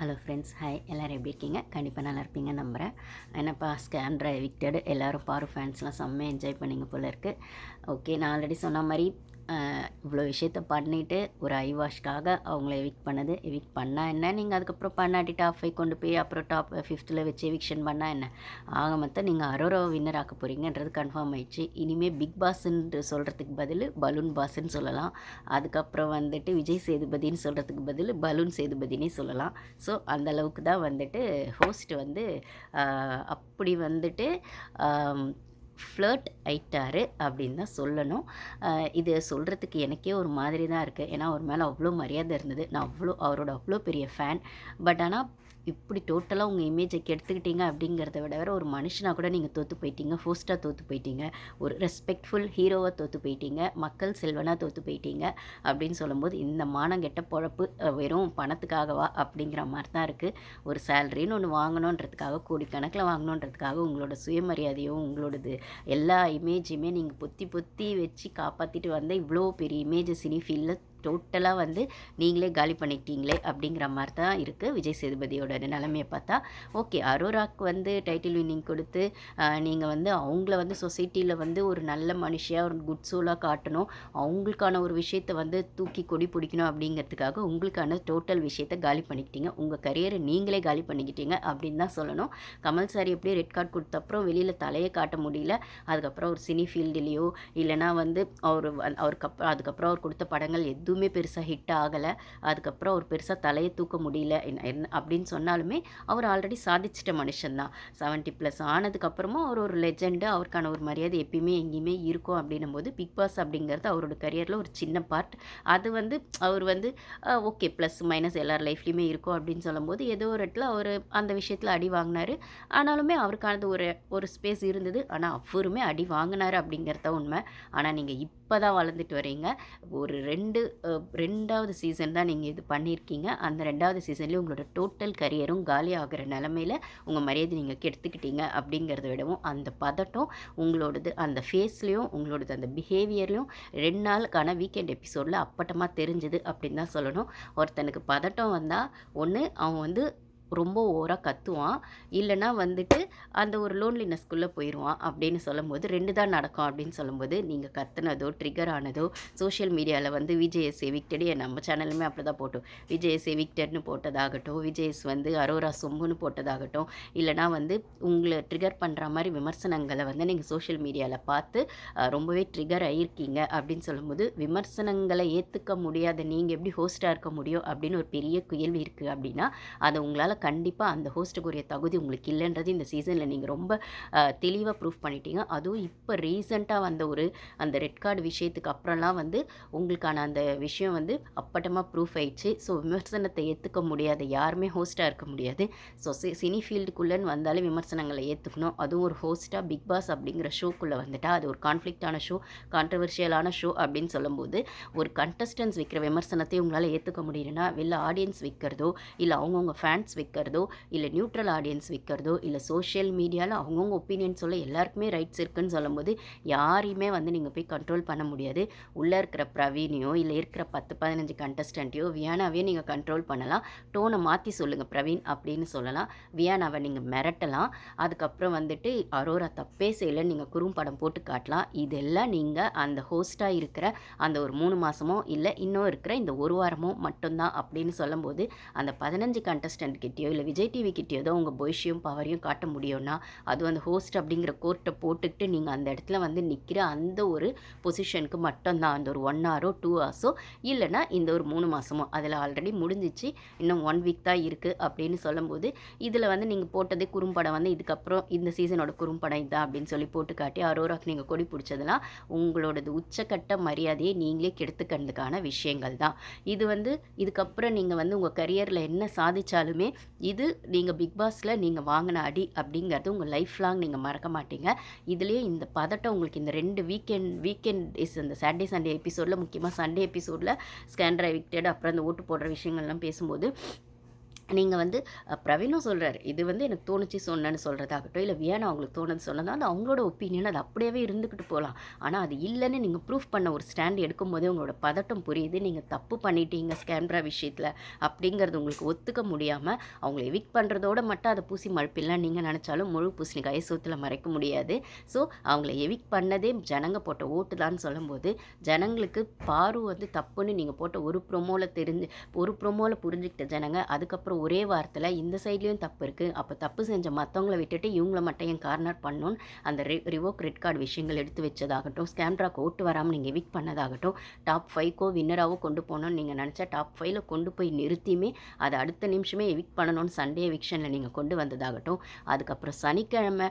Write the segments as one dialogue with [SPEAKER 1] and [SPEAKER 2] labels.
[SPEAKER 1] Hello friends hi எல்லோரும் எப்படி இருக்கீங்க? கண்டிப்பாக நல்லா இருப்பீங்க நம்புகிறேன் என்னப்பா ஸ்கேன் எவிக்டடு எல்லோரும் பாரு ஃபேன்ஸ்லாம் செம்மையாக என்ஜாய் பண்ணிங்க போல இருக்குது ஓகே நான் ஆல்ரெடி சொன்ன மாதிரி இவ்வளோ விஷயத்த பண்ணிவிட்டு ஒரு ஐ வாஷ்க்காக அவங்கள எவிக் பண்ணது. எவிக் பண்ணால் என்ன? நீங்கள் அதுக்கப்புறம் பண்ணாட்டி டாப் ஃபைவ் கொண்டு போய் அப்புறம் டாப் ஃபிஃப்த்தில் வச்சு எவிக்ஷன் பண்ணால் என்ன? ஆக மொத்தம் நீங்கள் அரோரோ வின்னர் ஆக்க போகிறீங்கன்றது கன்ஃபார்ம் ஆயிடுச்சு. இனிமேல் பிக் பாஸ்ன்னு சொல்கிறதுக்கு பதில் பலூன் பாஸ்ன்னு சொல்லலாம். அதுக்கப்புறம் வந்துட்டு விஜய் சேதுபதின்னு சொல்கிறதுக்கு பதில் பலூன் சேதுபதினே சொல்லலாம். ஸோ அந்தளவுக்கு தான் வந்துட்டு ஹோஸ்ட் வந்து அப்படி வந்துட்டு ஃப்ளர்ட் ஆயிட்டாரு அப்படின்னு தான் சொல்லணும். இது சொல்கிறதுக்கு எனக்கே ஒரு மாதிரி தான் இருக்குது ஏன்னா அவர் மேலே அவ்வளோ மரியாதை இருந்தது. நான் அவ்வளோ அவரோட அவ்வளோ பெரிய ஃபேன் பட் ஆனால் இப்படி டோட்டலாக உங்கள் இமேஜை கெடுத்துக்கிட்டீங்க அப்படிங்கிறத விட வேற ஒரு மனுஷனாக கூட நீங்கள் தோற்று போயிட்டீங்க ஃபோஸ்ட்டாக தோற்று போயிட்டீங்க ஒரு ரெஸ்பெக்ட்ஃபுல் ஹீரோவாக தோற்று போயிட்டீங்க மக்கள் செல்வனாக தோற்று போயிட்டீங்க அப்படின்னு சொல்லும்போது இந்த மானம் கெட்ட பொழப்பு வெறும் பணத்துக்காகவா அப்படிங்கிற மாதிரி தான் இருக்குது ஒரு சேலரின்னு ஒன்று வாங்கணுன்றதுக்காக கோடிக்கணக்கில் வாங்கணுன்றதுக்காக உங்களோட சுயமரியாதையும் உங்களோடது எல்லா இமேஜையுமே நீங்கள் பொத்தி பொத்தி வச்சு காப்பாற்றிட்டு வந்தால் இவ்வளோ பெரிய இமேஜ் சினி ஃபீல்டில் டோட்டலாக வந்து நீங்களே காலி பண்ணிட்டீங்களே அப்படிங்கிற மாதிரி தான் இருக்குது விஜய் சேதுபதியோட நிலைமையை பார்த்தா ஓகே அரோராக்கு வந்து டைட்டில் வின்னிங் கொடுத்து நீங்கள் வந்து அவங்கள வந்து சொசைட்டியில் வந்து ஒரு நல்ல மனுஷியாக ஒரு குட் சோலாக காட்டணும். அவங்களுக்கான ஒரு விஷயத்தை வந்து தூக்கி கொடி பிடிக்கணும் அப்படிங்கிறதுக்காக உங்களுக்கான டோட்டல் விஷயத்தை காலி பண்ணிக்கிட்டீங்க. உங்கள் கரியரை நீங்களே காலி பண்ணிக்கிட்டீங்க அப்படின்னு தான் சொல்லணும். கமல் சார் எப்படி ரெட் கார்டு கொடுத்த அப்புறம் வெளியில் தலையை காட்ட முடியல. அதுக்கப்புறம் ஒரு சினி ஃபீல்டுலேயோ இல்லைனா வந்து அவர் அவருக்கு அதுக்கப்புறம் அவர் கொடுத்த படங்கள் எதுவும் எதுவுமே பெருசாக ஹிட் ஆகலை. அதுக்கப்புறம் அவர் பெருசாக தலையை தூக்க முடியல. என்ன- என்ன அப்படின்னு சொன்னாலுமே அவர் ஆல்ரெடி சாதிச்சிட்ட மனுஷன்தான் செவன்ட்டி ப்ளஸ் ஆனதுக்கப்புறமும் அவர் ஒரு லெஜெண்டு அவருக்கான ஒரு மரியாதை எப்பயுமே எங்கேயுமே இருக்கும் அப்படின்னும் போது பிக் பாஸ் அப்படிங்கிறது அவரோட கரியரில் ஒரு சின்ன பார்ட் அது வந்து அவர் வந்து ஓகே ப்ளஸ் மைனஸ் எல்லார் லைஃப்லையுமே இருக்கும் அப்படின்னு சொல்லும்போது ஏதோ ஒரு இடத்துல அவர் அந்த விஷயத்தில் அடி வாங்கினாரு. ஆனாலுமே அவருக்கானது ஒரு ஒரு ஸ்பேஸ் இருந்தது. ஆனால் அவருமே அடி வாங்கினாரு அப்படிங்கிறது தான் உண்மை. ஆனால் நீங்கள் இப்போ தான் வளர்ந்துட்டு வரீங்க. ஒரு ரெண்டு ரெண்டாவது சீசன் தான் நீங்கள் இது பண்ணியிருக்கீங்க. அந்த ரெண்டாவது சீசன்லேயே உங்களோட டோட்டல் கரியரும் காலி ஆகிற நிலமையில உங்கள் மரியாதை நீங்கள் கெடுத்துக்கிட்டீங்க அப்படிங்கிறத விடவும் அந்த பதட்டம் உங்களோடது அந்த ஃபேஸ்லேயும் உங்களோடது அந்த பிஹேவியர்லையும் ரெண்டு நாளுக்கான வீக்கெண்ட் எபிசோடில் அப்பட்டமாக தெரிஞ்சுது அப்படின்னு தான் சொல்லணும். ஒருத்தனுக்கு பதட்டம் வந்தால் ஒன்று அவன் வந்து ரொம்ப ஓவராக கத்துவான். இல்லைன்னா வந்துட்டு அந்த ஒரு லோன்லினஸ்க்குள்ளே போயிடுவான் அப்படின்னு சொல்லும்போது ரெண்டு தான் நடக்கும் அப்படின்னு சொல்லும்போது நீங்கள் கத்துனதோ ட்ரிகர் ஆனதோ சோஷியல் மீடியாவில் வந்து விஜயஸ் எவிக்டடு நம்ம சேனலுமே அப்படி தான் போட்டோம். விஜயஸ் எவிக்டட்னு போட்டதாகட்டும் விஜயஸ் வந்து அரோரா சொம்புன்னு போட்டதாகட்டும் இல்லைனா வந்து உங்களை ட்ரிகர் பண்ணுற மாதிரி விமர்சனங்களை வந்து நீங்கள் சோஷியல் மீடியாவில் பார்த்து ரொம்பவே ட்ரிகர் ஆகியிருக்கீங்க அப்படின்னு சொல்லும்போது விமர்சனங்களை ஏற்றுக்க முடியாத நீங்கள் எப்படி ஹோஸ்ட்டாக இருக்க முடியும்? அப்படின்னு ஒரு பெரிய கேள்வி இருக்குது அப்படின்னா அதை உங்களால் கண்டிப்பாக அந்த ஹோஸ்ட்டுக்குரிய தகுதி உங்களுக்கு இல்லைன்றது இந்த சீசனில் நீங்கள் ரொம்ப தெளிவாக ப்ரூஃப் பண்ணிட்டீங்க. அதுவும் இப்போ ரீசெண்டாக வந்த ஒரு அந்த ரெட் கார்டு விஷயத்துக்கு அப்புறம்லாம் வந்து உங்களுக்கான அந்த விஷயம் வந்து அப்பட்டமாக ப்ரூஃப் ஆயிடுச்சு. ஸோ விமர்சனத்தை ஏற்றுக்க முடியாத. யாருமே ஹோஸ்ட்டாக இருக்க முடியாது. ஸோ சினி ஃபீல்டுக்குள்ளேன்னு வந்தாலே விமர்சனங்களை ஏற்றுக்கணும் அதுவும் ஒரு ஹோஸ்ட்டாக பிக் பாஸ் அப்படிங்கிற ஷோக்குள்ளே வந்துட்டால் அது ஒரு கான்ஃப்ளிக்டான ஷோ கான்ட்ரவர்ஷியலான ஷோ அப்படின்னு சொல்லும்போது ஒரு கண்டஸ்டன்ஸ் வைக்கிற விமர்சனத்தை உங்களால் ஏற்றுக்க முடியலன்னா வெளில ஆடியன்ஸ் வைக்கிறதோ இல்லை அவங்கவுங்க ஃபேன்ஸ் வைக்கிறதோ இல்லை நியூட்ரல் ஆடியன்ஸ் வைக்கிறதோ இல்லை சோஷியல் மீடியாவில் அவங்கவுங்க ஒப்பீனியன் சொல்ல எல்லாருக்குமே ரைட்ஸ் இருக்குன்னு சொல்லும்போது யாரையுமே வந்து நீங்கள் போய் கண்ட்ரோல் பண்ண முடியாது. உள்ளே இருக்கிற பிரவீனையோ இல்லை இருக்கிற பத்து பதினஞ்சு கண்டஸ்டண்ட்டையோ வியானாவே நீங்கள் கண்ட்ரோல் பண்ணலாம். டோனை மாற்றி சொல்லுங்கள் பிரவீன் அப்படின்னு சொல்லலாம். வியானாவை நீங்கள் மிரட்டலாம். அதுக்கப்புறம் வந்துட்டு அரோரா தப்பே செய்யலை நீங்கள் குறும்படம் போட்டு காட்டலாம். இதெல்லாம் நீங்கள் அந்த ஹோஸ்ட்டாக இருக்கிற அந்த ஒரு மூணு மாதமோ இல்லை இன்னும் இருக்கிற இந்த ஒரு வாரமோ மட்டும்தான் அப்படின்னு சொல்லும்போது அந்த பதினஞ்சு கண்டஸ்டன்ட் கிட்டேயோ இல்லை விஜய் டிவி கிட்டேயோ தான் உங்கள் பொய்ஷியும் பவரையும் காட்ட முடியும்னா அது அந்த ஹோஸ்ட் அப்படிங்கிற கோர்ட்டை போட்டுக்கிட்டு நீங்கள் அந்த இடத்துல வந்து நிற்கிற அந்த ஒரு பொசிஷனுக்கு மட்டும்தான். அந்த ஒரு ஒன் ஹவரோ டூ ஹவர்ஸோ இல்லைன்னா இந்த ஒரு மூணு மாதமோ அதில் ஆல்ரெடி முடிஞ்சிச்சு. இன்னும் ஒன் வீக் தான் இருக்குது அப்படின்னு சொல்லும்போது இதில் வந்து நீங்கள் போட்டதே குறும்படம் வந்து இதுக்கப்புறம் இந்த சீசனோட குறும்படம் இதான் அப்படின்னு சொல்லி போட்டு காட்டி அரோராக்கு நீங்கள் கொடி பிடிச்சதெல்லாம் உங்களோடது உச்சக்கட்ட மரியாதையை நீங்களே கெடுத்துக்கிறதுக்கான விஷயங்கள் தான். இது வந்து இதுக்கப்புறம் நீங்கள் வந்து உங்கள் கரியரில் என்ன சாதிச்சாலுமே இது நீங்கள் பிக் பாஸில் நீங்கள் வாங்கின அடி அப்படிங்கிறது உங்கள் லைஃப் லாங் நீங்கள் மறக்க மாட்டீங்க. இதுலேயே இந்த பதட்டம் உங்களுக்கு இந்த ரெண்டு வீக்கெண்ட் வீக்கெண்ட் இஸ் இந்த சாட்டர்டே சண்டே எபிசோடில் முக்கியமாக சண்டே எபிசோடில் ஸ்கேன் எவிக்டட் அப்புறம் இந்த ஓட்டு போடுற விஷயங்கள்லாம் பேசும்போது நீங்கள் வந்து பிரவீனும் சொல்கிறார் இது வந்து எனக்கு தோணுச்சு சொன்னேன்னு சொல்கிறதாகட்டும் இல்லை வேணும் அவங்களுக்கு தோணுது சொன்னதா அது அவங்களோட ஒப்பீனியன் அது அப்படியே இருந்துக்கிட்டு போகலாம் ஆனால் அது இல்லைன்னு நீங்கள் ப்ரூஃப் பண்ண ஒரு ஸ்டாண்ட் எடுக்கும்போதே உங்களோட பதட்டம் புரியுது. நீங்கள் தப்பு பண்ணிட்டீங்க ஸ்கேம்ரா விஷயத்தில் அப்படிங்கிறது உங்களுக்கு ஒத்துக்க முடியாமல் அவங்கள எவிக் பண்ணுறதோட மட்டும் அதை பூசி மழுப்பிடலாம் நீங்கள் நினச்சாலும் முழு பூசணிக்காயை சோத்தில் மறைக்க முடியாது. ஸோ அவங்கள எவிக் பண்ணதே ஜனங்க போட்ட ஓட்டு தான் சொல்லும்போது ஜனங்களுக்கு பாரு வந்து தப்புன்னு நீங்கள் போட்ட ஒரு ப்ரொமோவில் தெரிஞ்சு ஒரு ப்ரொமோவில் புரிஞ்சுக்கிட்ட ஜனங்க அதுக்கப்புறம் ஒரே வாரத்தில் இந்த சைட்லேயும் தப்பு இருக்குது அப்போ தப்பு செஞ்ச மற்றவங்கள விட்டுட்டு இவங்கள மட்டும் என் கார்னர் பண்ணணும்னு அந்த ரி ரிவோக் ரெட் கார்டு விஷயங்கள் எடுத்து வச்சதாகட்டும் ஸ்கேம்ட்ராக்கு ஓட்டு வராமல் நீங்கள் விக் பண்ணதாகட்டும் டாப் ஃபைவ்க்கோ வின்னராகவோ கொண்டு போகணும்னு நீங்கள் நினச்சா டாப் ஃபைவ்ல கொண்டு போய் நிறுத்தியுமே அதை அடுத்த நிமிஷமே எவிக் பண்ணணும்னு சண்டே எவிக்ஷனில் நீங்கள் கொண்டு வந்ததாகட்டும் அதுக்கப்புறம் சனிக்கிழமை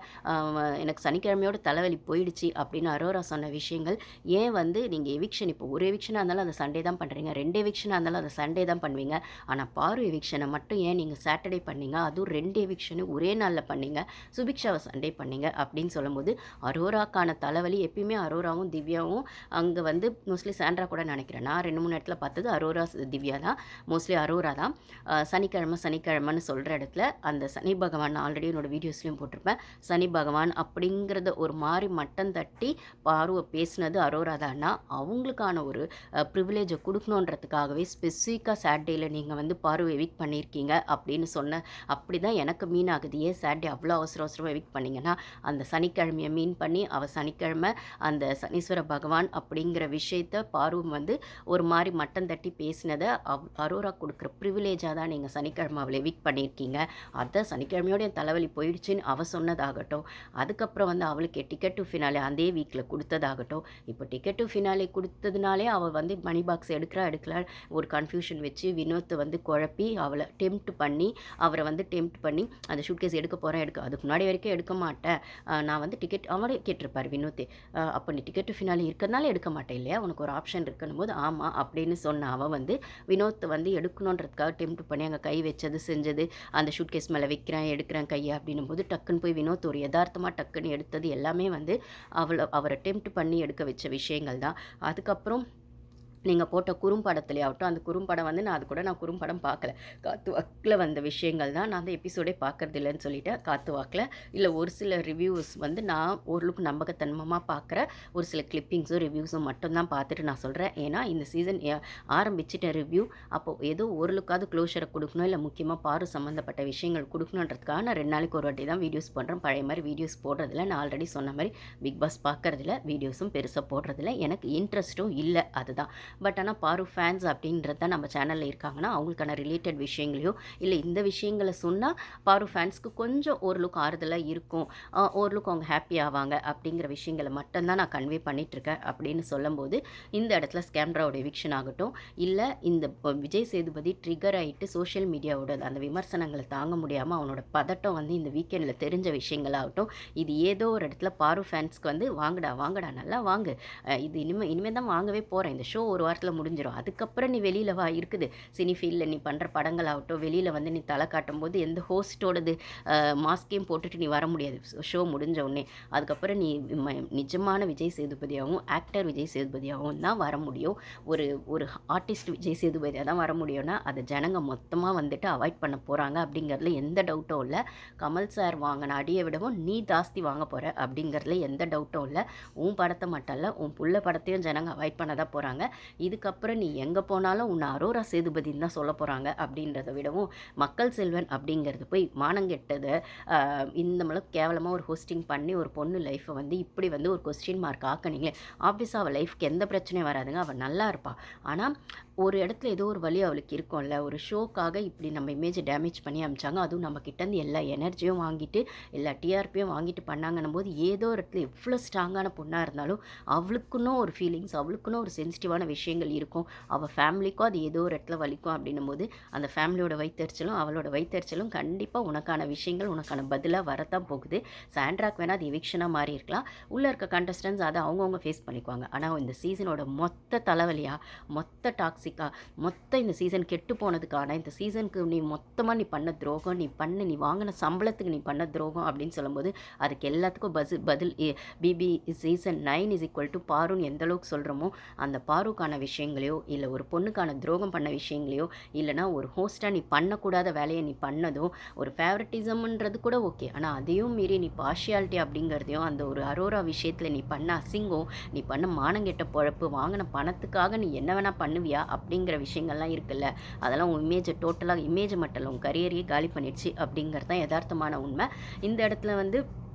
[SPEAKER 1] எனக்கு சனிக்கிழமையோட தலைவலி போயிடுச்சு அப்படின்னு அரோரா சொன்ன விஷயங்கள் ஏன் வந்து நீங்கள் எவிக்ஷன் இப்போ ஒரு எவிக்ஷனாக இருந்தாலும் அதை சண்டே தான் பண்ணுறீங்க ரெண்டு எவிக்ஷனாக இருந்தாலும் அதை சண்டே தான் பண்ணுவீங்க ஆனால் பாரு எவிக்ஷனை மட்டும் ஏன் நீங்கள் சாட்டர்டே பண்ணீங்க? அதுவும் ரெண்டு எவிக்ஷனு ஒரே நாளில் பண்ணீங்க. சுபிக்ஷாவை சண்டே பண்ணீங்க அப்படின்னு சொல்லும்போது அரோராக்கான தலைவலி எப்பயுமே அரோராவும் திவ்யாவும் அங்கே வந்து மோஸ்ட்லி சாண்ட்ரா கூட நினைக்கிறேன். நான் ரெண்டு மூணு இடத்துல பார்த்தது அரோரா திவ்யா தான். மோஸ்ட்லி அரோரா தான். சனிக்கிழமை சனிக்கிழமைன்னு சொல்கிற இடத்துல அந்த சனி பகவான் ஆல்ரெடி என்னோட வீடியோஸ்லையும் போட்டிருப்பேன். சனி பகவான் அப்படிங்கிறத ஒரு மாதிரி மட்டம் தட்டி பார்வை பேசினது அரோரா தான்னா அவங்களுக்கான ஒரு ப்ரிவிலேஜை கொடுக்கணுன்றதுக்காகவே ஸ்பெசிஃபிக்காக சாட்டர்டேயில் நீங்கள் வந்து பார்வை எவிக் பண்ணியிருக்கீங்க. அப்படின்னு சொன்ன அப்படி தான் எனக்கு மீன் ஆகுது ஏன் சாட்டர்டே அவ்வளோ அவசர அவசரமாக எவிக் பண்ணிங்கன்னா அந்த சனிக்கிழமையை மீன் பண்ணி அவள் சனிக்கிழமை அந்த சனீஸ்வர பகவான் அப்படிங்கிற விஷயத்த பார்வம் வந்து ஒரு மாதிரி மட்டம் தட்டி பேசினதை அவ் அரோரா கொடுக்குற ப்ரிவிலேஜாக தான் நீங்கள் சனிக்கிழமை அவளை எவிக் பண்ணியிருக்கீங்க. அதை சனிக்கிழமையோட என் தலைவலி போயிடுச்சுன்னு அவள் சொன்னதாகட்டும். அதுக்கப்புறம் வந்து அவளுக்கு டிக்கெட் டு ஃபினாலே அதே வீக்கில் கொடுத்ததாகட்டும். இப்போ டிக்கெட் டு ஃபினாலே கொடுத்ததுனாலே அவள் வந்து மணி பாக்ஸ் எடுக்கிறா எடுக்கல ஒரு கன்ஃபியூஷன் வச்சு வினோத்தை வந்து குழப்பி அவளை டெம்ப்ட் பண்ணி அவரை வந்து டெம்ப்ட் பண்ணி அந்த ஷூட்கேஸ் எடுக்க போகிறேன் எடுக்க அதுக்கு முன்னாடி வரைக்கும் எடுக்க மாட்டேன். நான் வந்து டிக்கெட் அவரே கேட்டிருப்பார் வினோத்தே. அப்போ நீ டிக்கெட் ஃபினாலி இருக்கிறதுனால எடுக்க மாட்டேன் இல்லையா? உனக்கு ஒரு ஆப்ஷன் இருக்கணும் போது ஆமாம் அப்படின்னு சொன்ன அவள் வந்து வினோத்தை வந்து எடுக்கணுன்றதுக்காக டெம்ப்ட் பண்ணி அங்கே கை வச்சது செஞ்சது அந்த ஷூட்கேஸ் மேலே வைக்கிறேன் எடுக்கிறேன் கையை அப்படின்னும் போது டக்குன்னு போய் வினோத் ஒரு யதார்த்தமாக டக்குன்னு எடுத்தது எல்லாமே வந்து அவளை அவரை டெம்ப்ட் பண்ணி எடுக்க வச்ச விஷயங்கள் தான் அதுக்கப்புறம் நீங்கள் போட்ட குறும்படத்துலையாகட்டும் அந்த குறும்படம் வந்து நான் அது கூட நான் குறும்படம் பார்க்கல. காத்து வாக்கில் வந்த விஷயங்கள் தான் நான் அந்த எபிசோடே பார்க்கறது இல்லைன்னு சொல்லிட்டேன் காத்து வாக்கில். இல்லை ஒரு சில ரிவ்யூஸ் வந்து நான் ஓரளவுக்கு நம்பகத்தன்மமாக பார்க்குற ஒரு சில கிளிப்பிங்ஸும் ரிவ்யூஸும் மட்டும்தான் பார்த்துட்டு நான் சொல்கிறேன் ஏன்னா இந்த சீசன் ஆரம்பிச்சிட்ட ரிவ்யூ அப்போது ஏதோ ஓரளவுக்காவது க்ளோஷரை கொடுக்கணும் இல்லை முக்கியமாக பாரு சம்மந்தப்பட்ட விஷயங்கள் கொடுக்கணுன்றதுக்காக நான் ரெண்டு நாளைக்கு ஒரு வாட்டி தான் வீடியோஸ் பண்ணுறேன் பழைய மாதிரி வீடியோஸ் போடுறதில்ல. நான் ஆல்ரெடி சொன்ன மாதிரி பிக் பாஸ் பார்க்கறதில்ல. வீடியோஸும் பெருசாக போடுறதில்ல. எனக்கு இன்ட்ரெஸ்ட்டும் இல்லை. அதுதான். பட் ஆனால் பாரு ஃபேன்ஸ் அப்படின்றத நம்ம சேனலில் இருக்காங்கன்னா அவங்களுக்கான ரிலேட்டட் விஷயங்களையோ இல்லை இந்த விஷயங்களை சொன்னால் பாரு ஃபேன்ஸ்க்கு கொஞ்சம் ஓரளவுக்கு ஆறுதலாக இருக்கும். ஆஹ் ஓரளவுக்கு அவங்க ஹாப்பி ஆவாங்க அப்படிங்கிற விஷயங்களை மட்டும்தான் நான் கன்வே பண்ணிகிட்ருக்கேன் அப்படின்னு சொல்லும்போது இந்த இடத்துல ஸ்கேம்ராவோட எவிக்ஷன் ஆகட்டும் இல்லை இந்த விஜய் சேதுபதி ட்ரிகர் ஆகிட்டு சோஷியல் மீடியாவோட அந்த விமர்சனங்களை தாங்க முடியாமல் அவனோட பதட்டம் வந்து இந்த வீக்கெண்டில் தெரிஞ்ச விஷயங்களாகட்டும் இது ஏதோ ஒரு இடத்துல பாரு ஃபேன்ஸ்க்கு வந்து வாங்கடா வாங்கடா நல்லா வாங்கு. இது இனிமேல் இனிமேல் தான் வாங்கவே போகிறேன் இந்த ஷோ ஒரு ஒரு வாரத்தில் முடிஞ்சிடும் அதுக்கப்புறம் நீ வெளியில் வா. இருக்குது. சினி ஃபீல்டில் நீ பண்ணுற படங்களாகட்டும் வெளியில் வந்து நீ தலை காட்டும் போது எந்த ஹோஸ்ட்டோடது மாஸ்கையும் போட்டுட்டு நீ வர முடியாது. ஷோ முடிஞ்ச உடனே. அதுக்கப்புறம் நீ நிஜமான விஜய் சேதுபதியாகவும் ஆக்டர் விஜய் சேதுபதியாகவும் தான் வர முடியும். ஒரு ஒரு ஆர்டிஸ்ட் விஜய் சேதுபதியாக தான் வர முடியும்னா அதை ஜனங்க மொத்தமாக வந்துட்டு அவாய்ட் பண்ண போகிறாங்க அப்படிங்கிறதுல எந்த டவுட்டும் இல்லை. கமல் சார் வாங்கின அடியை விடவும் நீ ஜாஸ்தி வாங்க போகிற அப்படிங்கிறதுல எந்த டவுட்டும் இல்லை. உன் படத்தை மட்டும் இல்லை உன் புள்ள படத்தையும் ஜனங்க அவாய்ட் பண்ண தான் போகிறாங்க இதுக்கப்புறம் நீ எங்கே போனாலும் உன்னை அரோரா சேதுபதின்னு தான் சொல்ல போகிறாங்க அப்படின்றத விடவும் மக்கள் செல்வன் அப்படிங்கிறது போய் மானங்கெட்டதை இந்த மாதிரி கேவலமாக ஒரு ஹோஸ்டிங் பண்ணி ஒரு பொண்ணு லைஃப்பை வந்து இப்படி வந்து ஒரு கொஸ்டின் மார்க் ஆக்குனீங்களே. ஆப்வியஸாக அவள் லைஃப்க்கு எந்த பிரச்சனையும் வராதுங்க. அவள் நல்லா இருப்பாள் ஆனால் ஒரு இடத்துல ஏதோ ஒரு வழி அவளுக்கு இருக்கும்ல ஒரு ஷோக்காக இப்படி நம்ம இமேஜை டேமேஜ் பண்ணி அமிச்சாங்க. அதுவும் நம்ம கிட்டேருந்து எல்லா எனர்ஜியும் வாங்கிட்டு எல்லா டிஆர்பியும் வாங்கிட்டு பண்ணாங்கன்னும் போது ஏதோ ஒரு இடத்துல எவ்வளோ ஸ்ட்ராங்கான பொண்ணாக இருந்தாலும் அவளுக்குன்னு ஒரு ஃபீலிங்ஸ் அவளுக்குன்னு ஒரு சென்சிட்டிவான விஷயங்கள் இருக்கும். அவள் ஃபேமிலிக்கும் அது ஏதோ ஒரு இடத்துல வலிக்கும் அப்படின்னும் போது அந்த ஃபேமிலியோட வைத்தறிச்சலும் அவளோட வைத்தறிச்சலும் கண்டிப்பாக உனக்கான விஷயங்கள் உனக்கான பதிலாக வரத்தான் போகுது. சாண்ட்ராக் வேணால் அது எவிக்ஷனாக மாறி இருக்கலாம். உள்ளே இருக்க கண்டஸ்டன்ஸ் அதை அவங்கவுங்க ஃபேஸ் பண்ணிக்குவாங்க. ஆனால் இந்த சீசனோட மொத்த தலைவலியாக மொத்த டாக்ஸி டாக்ஸிக்காக மொத்தம் இந்த சீசன் கெட்டு போனதுக்கான இந்த சீசனுக்கு நீ மொத்தமாக நீ பண்ண துரோகம் நீ பண்ண நீ வாங்கின சம்பளத்துக்கு நீ பண்ண துரோகம் அப்படின்னு சொல்லும்போது அதுக்கு எல்லாத்துக்கும் பஸ் பதில் BB season nine is equal to பாருன்னு எந்த அளவுக்கு சொல்கிறோமோ அந்த பாருக்கான விஷயங்களையோ இல்லை ஒரு பொண்ணுக்கான துரோகம் பண்ண விஷயங்களையோ இல்லைனா ஒரு ஹோஸ்ட்டாக நீ பண்ணக்கூடாத வேலையை நீ பண்ணதோ ஒரு ஃபேவரட்டிசம்ன்றது கூட ஓகே ஆனால் அதையும் மீறி நீ பார்ஷியாலிட்டி அப்படிங்கிறதையும் அந்த ஒரு அரோரா விஷயத்தில் நீ பண்ண அசிங்கம் நீ பண்ண மானங்கெட்ட பொழப்பு வாங்கின பணத்துக்காக நீ என்ன வேணால் பண்ணுவியா அப்படிங்கிற விஷயங்கள்லாம் இருக்குல்ல? அதெல்லாம் உன் இமேஜை டோட்டலாக இமேஜ் மட்டும் இல்லை கரியரையே காலி பண்ணிடுச்சு அப்படிங்கிறது தான் யதார்த்தமான உண்மை. இந்த இடத்துல வந்து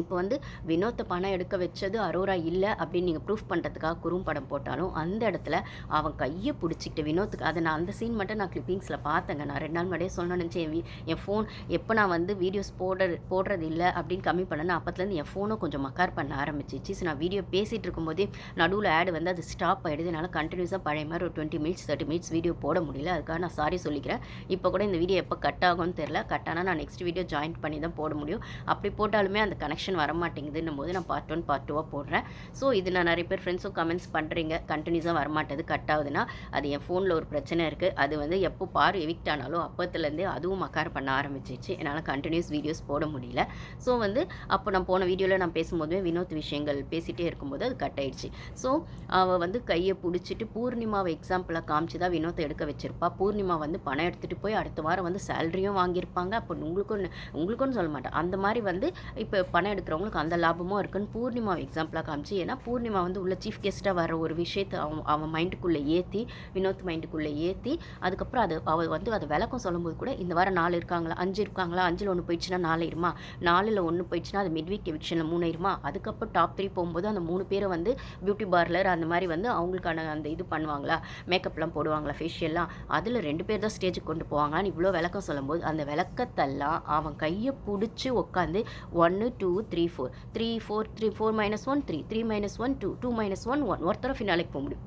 [SPEAKER 1] இப்போ வந்து வினோத்தை பணம் எடுக்க வச்சது அரோரா இல்லை அப்படின்னு நீங்கள் ப்ரூஃப் பண்ணுறதுக்காக குறும்படம் போட்டாலும் அந்த இடத்துல அவன் கையை பிடிச்சிக்கிட்டு வினோத்துக்கு அதை நான் அந்த சீன் மட்டும் நான் கிளிப்பிங்ஸில் பார்த்தேங்க. நான் ரெண்டு நாள் முன்னாடியே சொல்லணும்னு நினச்சேன். என் என் ஃபோன் எப்போ நான் வந்து வீடியோஸ் போட போடுறது இல்லை அப்படின்னு கம்மி பண்ணேன் அப்போத்துலேருந்து என் ஃபோனும் கொஞ்சம் மக்கார் பண்ண ஆரம்பிச்சிச்சு. ஸோ நான் வீடியோ பேசிகிட்டு இருக்கும்போதே நடுவில் ஆடு வந்து அது ஸ்டாப் ஆகிடுது என்னால் கண்டினியூஸாக பழைய மாதிரி ஒரு twenty minutes thirty minutes video போட முடியல. அதுக்காக நான் சாரி சொல்லிக்கிறேன். இப்போ கூட இந்த வீடியோ எப்போ கட் ஆகும்னு தெரில கட் ஆனால் நான் நெக்ஸ்ட் வீடியோ ஜாயின் பண்ணி தான் போட முடியும். அப்படி போட்டாலுமே அந்த கனெக்ஷன் வர மாட்டேங்குதுன்னும் போது நான் பார்ட் ஒன் பார்ட் டூவாக போடுறேன். ஸோ இது நான் நிறைய பேர் ஃப்ரெண்ட்ஸும் கமெண்ட்ஸ் பண்ணுறீங்க கண்டினியூஸாக வரமாட்டேது. கட் ஆகுதுன்னா அது என் ஃபோனில் ஒரு பிரச்சனை இருக்குது அது வந்து எப்போ பார் எவிக்ட் ஆனாலும் அப்போத்துலேருந்தே அதுவும் மக்கார் பண்ண ஆரம்பிச்சிச்சு என்னால் கண்டினியூஸ் வீடியோஸ் போட முடியல. ஸோ வந்து அப்போ நான் போன வீடியோவில் நான் பேசும்போதுமே வினோத் விஷயங்கள் பேசிகிட்டே இருக்கும்போது அது கட் ஆயிடுச்சு. ஸோ அவள் வந்து கையை பிடிச்சிட்டு பூர்ணிமாவை எக்ஸாம்பிளாக காமிச்சு தான் வினோத்தை எடுக்க வச்சிருப்பா. பூர்ணிமா வந்து பணம் எடுத்துகிட்டு போய் அடுத்த வாரம் வந்து சேலரியும் வாங்கியிருப்பாங்க. அப்போ உங்களுக்கும் உங்களுக்குன்னு சொல்ல மாட்டேன். அந்த மாதிரி வந்து இப்போ பணம் எடுக்கிறவங்களுக்கு அந்த லாபமும் இருக்குன்னு பூர்ணிமா எக்ஸாம்பிளாக காமிச்சு. ஏன்னா பூர்ணிமா வந்து உள்ள சீஃப் கெஸ்ட்டாக வர ஒரு விஷயத்தை அவன் அவன் மைண்டுக்குள்ளே ஏற்றி வினோத் மைண்டுக்குள்ளே ஏற்றி அதுக்கப்புறம் அது அவள் வந்து அதை விளக்கம் சொல்லும்போது கூட இந்த வாரம் நாலு இருக்காங்களா அஞ்சு இருக்காங்களா அஞ்சில் ஒன்று போயிடுச்சுன்னா நாலாயிருமா நாலில் ஒன்று போயிடுச்சுன்னா அது மிட்வீக் எவிக்ஷனில் மூணாயிருமா அதுக்கப்புறம் டாப் த்ரீ போகும்போது அந்த மூணு பேரை வந்து பியூட்டி பார்லர் அந்த மாதிரி வந்து அவங்களுக்கான அந்த இது பண்ணுவாங்களா? மேக்கப்லாம் போடுவாங்களா ஃபேஷியல்லாம் அதில் ரெண்டு பேர் தான் ஸ்டேஜுக்கு கொண்டு போவாங்களான்னு இவ்வளோ விளக்கம் சொல்லும்போது அந்த விளக்கத்தெல்லாம் அவன் கையை பிடிச்சி உட்காந்து ஒன்று two three four three four three four minus one three three minus one two two minus one one ஒருத்தர ஃபினாலைக்கு போக முடியும்.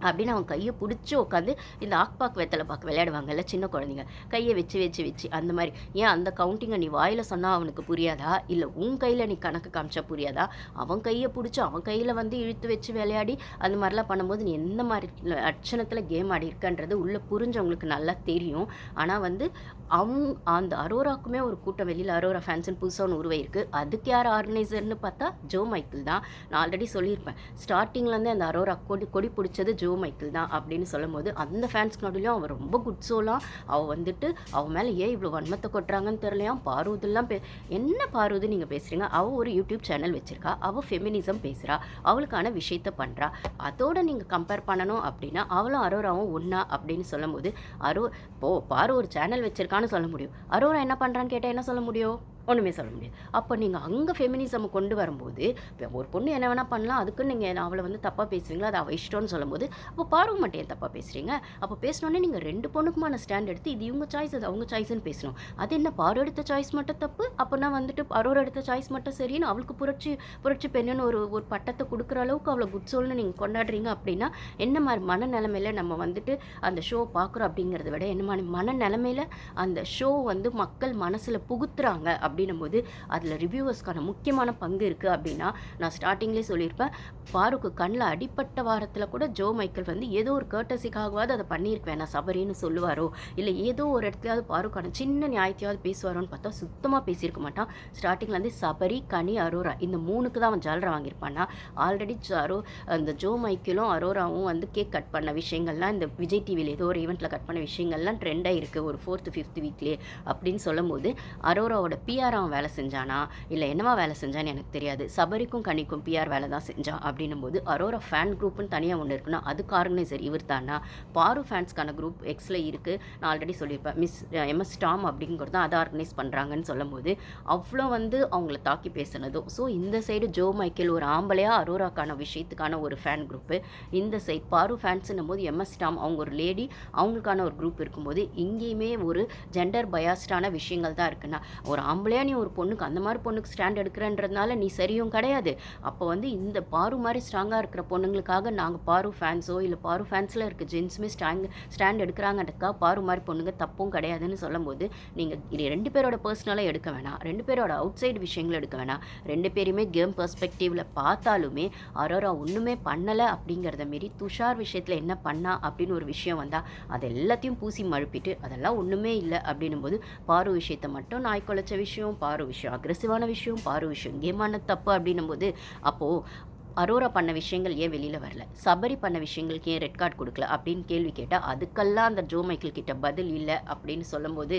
[SPEAKER 1] அப்படின்னு அவன் கையை பிடிச்சி உட்காந்து இந்த ஆக்பாக் வெத்தலை பார்க்க விளையாடுவாங்கல்ல சின்ன குழந்தைங்க. கையை வச்சு வச்சு வச்சு அந்த மாதிரி. ஏன் அந்த கவுண்டிங்கை நீ வாயில் சொன்னால் அவனுக்கு புரியாதா? இல்லை உன் கையில் நீ கணக்கு காமிச்சா புரியாதா? அவன் கையை பிடிச்சி அவன் கையில் வந்து இழுத்து வச்சு விளையாடி அந்த மாதிரிலாம் பண்ணும்போது நீ எந்த மாதிரி அர்ச்சனத்தில் கேம் ஆடி இருக்கன்றது உள்ளே புரிஞ்சவங்களுக்கு நல்லா தெரியும். ஆனால் வந்து அவங்க அந்த அரோராக்குமே ஒரு கூட்டம் வெளியில் அரோரா ஃபேன்ஸ்னு புதுசாக ஒன்று உருவாயிருக்கு. அதுக்கு யார் ஆர்கனைசர்னு பார்த்தா ஜோ மைக்கிள் தான். நான் ஆல்ரெடி சொல்லியிருப்பேன். ஸ்டார்டிங்லேருந்து அந்த அரோரா கொடி கொடி பிடிச்சது ஜோ மைக்கிள் தான் அப்படின்னு சொல்லும்போது அந்த ஃபேன்ஸ்க்கு நடுவுலையும் அவன் ரொம்ப குட் சோலாம் அவள் வந்துட்டு அவன் மேலே ஏன் இவ்வளோ வன்மத்தை கொட்டுறாங்கன்னு தெரிலையாம் பார்வதெல்லாம் பே என்ன பாரூது நீங்கள் பேசுகிறீங்க அவள் ஒரு யூடியூப் சேனல் வச்சுருக்கா. அவள் ஃபெமினிசம் பேசுகிறா அவளுக்கான விஷயத்த பண்ணுறா அதோட நீங்கள் கம்பேர் பண்ணணும் அப்படின்னா அவளும் அரோராவும் ஒன்றா அப்படின்னு சொல்லும்போது அரோ போ பாரு ஒரு சேனல் வச்சுருக்கான்னு சொல்ல முடியும். அரோரா என்ன பண்ணுறான்னு கேட்டால் என்ன சொல்ல முடியும்? ஒன்றுமே சொல்ல முடியாது. அப்போ நீங்கள் அங்கே ஃபெமினிசம் கொண்டு வரும்போது இப்போ ஒரு பொண்ணு என்ன வேணால் பண்ணலாம். அதுக்கு நீங்கள் அவளை வந்து தப்பாக பேசுகிறீங்களா அது அவள் இஷ்டம்னு சொல்லும்போது அப்போ பார்வை மட்டும் ஏன் தப்பாக பேசுகிறீங்க அப்போ பேசினோடனே நீங்கள் ரெண்டு பொண்ணுக்குமான ஸ்டாண்ட் எடுத்து இது இவங்க சாய்ஸ் அது அவங்க சாய்ஸ்னு பேசணும். அது என்ன பாரு எடுத்த சாய்ஸ் மட்டும் தப்பு? அப்போனா வந்துட்டு அரோர் எடுத்த சாய்ஸ் மட்டும் சரின்னு அவளுக்கு புரட்சி புரட்சி பெண்ணுன்னு ஒரு ஒரு பட்டத்தை கொடுக்குற அளவுக்கு அவளை குட் சோல்னு நீங்கள் கொண்டாடுறீங்க அப்படின்னா என்ன மாதிரி மனநிலைமையில நம்ம வந்துட்டு அந்த ஷோ பார்க்குறோம் அப்படிங்கிறத விட என்ன மாதிரி மனநிலைமையில அந்த ஷோ வந்து மக்கள் மனசில் புகுத்துறாங்க அப்படின்னும் போது அதில் ரிவ்யூவர்ஸ்க்கான முக்கியமான பங்கு இருக்குது அப்படின்னா நான் ஸ்டார்டிங்லேயே சொல்லியிருப்பேன் பாருக்கு கண்ணில் அடிப்பட்ட வாரத்தில் கூட ஜோ மைக்கேல் வந்து ஏதோ ஒரு கேட்டசிக்காகவாவது அதை பண்ணியிருப்பேன் நான் சபரின்னு சொல்லுவாரோ இல்லை ஏதோ ஒரு இடத்துலயாவது பாருக்கான சின்ன நியாயத்தையாவது பேசுவாரோன்னு பார்த்தா சுத்தமாக பேசியிருக்க மாட்டான். ஸ்டார்டிங்லேருந்து சபரி கனி அரோரா இந்த மூணுக்கு தான் அவன் ஜாலரா வாங்கியிருப்பான்னா ஆல்ரெடி அரோ அந்த ஜோ மைக்கேலும் அரோராவும் வந்து கேக் கட் பண்ண விஷயங்கள்லாம் இந்த விஜய் டிவியில் ஏதோ ஒரு ஈவெண்ட்டில் கட் பண்ண விஷயங்கள்லாம் ட்ரெண்டாக இருக்குது ஒரு ஃபோர்த்து ஃபிஃப்த் வீக்லேயே அப்படின்னு சொல்லும்போது அரோராவோட பிஆர் அவன் வேலை செஞ்சானா? இல்லை என்னவா வேலை செஞ்சான்னு எனக்கு தெரியாது. சபரிக்கும் கனிக்கும் பிஆர் வேலை தான் செஞ்சான் அப்படின்னும் போது அரோரா ஃபேன் குரூப்னு தனியாக ஒன்று இருக்குன்னா அதுக்கு ஆர்கனைசர் இவர் தானா? பாரு ஃபேன்ஸ்க்கான குரூப் எக்ஸில் இருக்குது நான் ஆல்ரெடி சொல்லியிருப்பேன். மிஸ் எம்எஸ் டாம் அப்படிங்கிறது தான் அதை ஆர்கனைஸ் பண்ணுறாங்கன்னு சொல்லும்போது அவ்வளோ வந்து அவங்கள தாக்கி பேசினதும். ஸோ இந்த சைடு ஜோ மைக்கேல் ஒரு ஆம்பளையாக அரோராக்கான விஷயத்துக்கான ஒரு ஃபேன் குரூப்பு இந்த சைட் பாரு ஃபேன்ஸுன்னும் போது எம்எஸ் டாம் அவங்க ஒரு லேடி அவங்களுக்கான ஒரு குரூப் இருக்கும்போது இங்கேயுமே ஒரு ஜெண்டர் பயாஸ்டான விஷயங்கள் தான் இருக்குன்னா ஒரு ஆம்பளை நம்மளையா நீ ஒரு பொண்ணுக்கு அந்த மாதிரி பொண்ணுக்கு ஸ்டாண்ட் எடுக்கிறன்றதுனால நீ சரியும் கிடையாது. அப்போ வந்து இந்த பாரு மாதிரி ஸ்ட்ராங்காக இருக்கிற பொண்ணுங்களுக்காக நாங்கள் பாரு ஃபேன்ஸோ இல்லை பாரு ஃபேன்ஸில் இருக்க ஜென்ஸுமே ஸ்டாங் ஸ்டாண்ட் எடுக்கிறாங்கன்றதுக்காக பாரு மாதிரி பொண்ணுங்க தப்பும் கிடையாதுன்னு சொல்லும்போது நீங்கள் இது ரெண்டு பேரோட பர்சனலாக எடுக்க வேணாம். ரெண்டு பேரோட அவுட் சைடு விஷயங்கள் எடுக்க வேணாம். ரெண்டு பேருமே கேம் பர்ஸ்பெக்டிவில் பார்த்தாலுமே அரோரா ஒன்றுமே பண்ணலை அப்படிங்கிறத மாரி துஷார் விஷயத்தில் என்ன பண்ணா அப்படின்னு ஒரு விஷயம் வந்தால் அது எல்லாத்தையும் பூசி மழுப்பிட்டு அதெல்லாம் ஒன்றுமே இல்லை அப்படின்னும் போது பாரு விஷயத்தை மட்டும் நாய் குலைச்ச விஷயம் பாரு விஷயம். அக்ரெசிவான விஷயம் பாரு விஷயம். கேமான தப்பு அப்படின்னும் போது அப்போது அரோரா பண்ண விஷயங்கள் ஏன் வெளியில் வரல? சபரி பண்ண விஷயங்களுக்கு ஏன் ரெட் கார்டு கொடுக்கல? அப்படின்னு கேள்வி கேட்டால் அதுக்கெல்லாம் அந்த ஜோ மைக்கிள் கிட்ட பதில் இல்லை அப்படின்னு சொல்லும்போது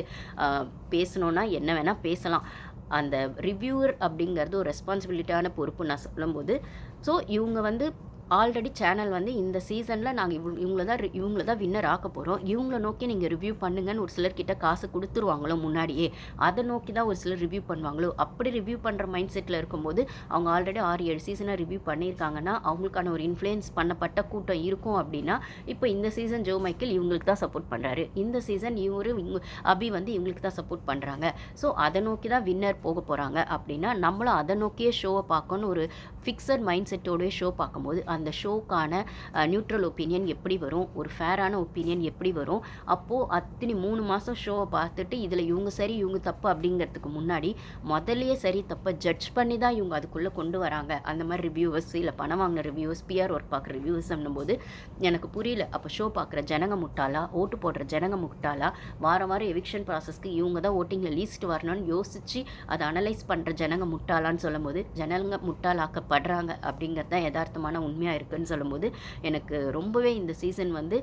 [SPEAKER 1] பேசணுன்னா என்ன வேணால் பேசலாம். அந்த ரிவ்யூவர் அப்படிங்கிறது ஒரு ரெஸ்பான்சிபிலிட்டியான பொறுப்பு நான் சொல்லும்போது ஸோ இவங்க வந்து ஆல்ரெடி சேனல் வந்து இந்த சீசனில் நாங்கள் இவ் இவங்கள தான் ரி- இவங்கள தான் வின்னர் ஆக்க போகிறோம் இவங்கள நோக்கி நீங்கள் ரிவ்யூ பண்ணுங்கன்னு ஒரு சிலர்கிட்ட காசு கொடுத்துருவாங்களோ முன்னாடியே. அதை நோக்கி தான் ஒரு சிலர் ரிவ்யூ பண்ணுவாங்களோ. அப்படி ரிவ்யூ பண்ணுற மைண்ட் செட்டில் இருக்கும்போது அவங்க ஆல்ரெடி ஆறு ஏழு சீசனை ரிவ்யூ பண்ணியிருக்காங்கன்னா அவங்களுக்கான ஒரு இன்ஃப்ளூயன்ஸ் பண்ணப்பட்ட கூட்டம் இருக்கும் அப்படின்னா இப்போ இந்த சீசன் ஜோ மைக்கேல் இவங்களுக்கு தான் சப்போர்ட் பண்ணுறாரு இந்த சீசன் இவரு இவங்க அபி வந்து இவங்களுக்கு தான் சப்போர்ட் பண்ணுறாங்க ஸோ அதை நோக்கி தான் வின்னர் போக போகிறாங்க அப்படின்னா நம்மளும் அதை நோக்கியே ஷோவை பார்க்கணும்னு ஒரு ஃபிக்ஸட் மைண்ட் செட்டோடய ஷோ பார்க்கும்போது அந்த ஷோக்கான நியூட்ரல் ஒப்பீனியன் எப்படி வரும்? ஒரு ஃபேரான ஒப்பீனியன் எப்படி வரும்? அப்போது அத்தனை மூணு மாதம் ஷோவை பார்த்துட்டு இதில் இவங்க சரி இவங்க தப்பு அப்படிங்கிறதுக்கு முன்னாடி முதல்லயே சரி தப்பை ஜட்ஜ் பண்ணி தான் இவங்க அதுக்குள்ளே கொண்டு வராங்க. அந்த மாதிரி ரிவ்யூவர்ஸ் இல்லை பணம் வாங்கின ரிவ்யூவர்ஸ் பிஆர் ஒர்க் பார்க்குற ரிவ்யூவர்ஸ் போது எனக்கு புரியல. அப்போ ஷோ பார்க்குற ஜனங்க முட்டாளா? ஓட்டு போடுற ஜனங்க முட்டாளா? வாரம் வாரம் எவிக்ஷன் ப்ராசஸ்க்கு இவங்க தான் ஓட்டிங்கில் லீஸ்ட் வரணும்னு யோசித்து அதை அனலைஸ் பண்ணுற ஜனங்க முட்டாளான்னு சொல்லும்போது ஜனங்க முட்டாளாக்கப்படுறாங்க அப்படிங்கிறது தான் யதார்த்தமான அருமையாக இருக்குன்னு சொல்லும்போது எனக்கு ரொம்பவே இந்த சீசன் வந்து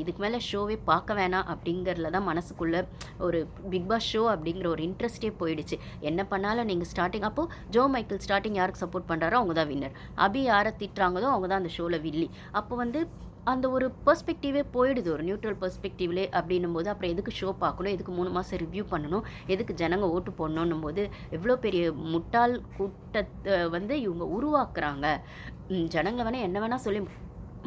[SPEAKER 1] இதுக்கு மேலே ஷோவே பார்க்க வேணாம் அப்படிங்கிறதுல தான் மனசுக்குள்ளே ஒரு பிக் பாஸ் ஷோ அப்படிங்கிற ஒரு இன்ட்ரெஸ்டே போயிடுச்சு. என்ன பண்ணாலும் நீங்கள் ஸ்டார்டிங் அப்போது ஜோ மைக்கேல் ஸ்டார்டிங் யாருக்கு சப்போர்ட் பண்ணுறாரோ அவங்க தான் வின்னர் அபி யாரை திட்டுறாங்களோ அவங்க தான் அந்த ஷோவில் வில்லி. அப்போ வந்து அந்த ஒரு பெர்ஸ்பெக்டிவே போயிடுது. ஒரு நியூட்ரல் பெர்ஸ்பெக்டிவ்லே அப்படின்னும் போது அப்புறம் எதுக்கு ஷோ பார்க்கணும்? எதுக்கு மூணு மாதம் ரிவ்யூ பண்ணணும்? எதுக்கு ஜனங்க ஓட்டு போடணும் போது எவ்வளோ பெரிய முட்டாள் கூட்டத்தை வந்து இவங்க உருவாக்குறாங்க. ஜனங்களை வேணால் என்ன வேணால் சொல்லி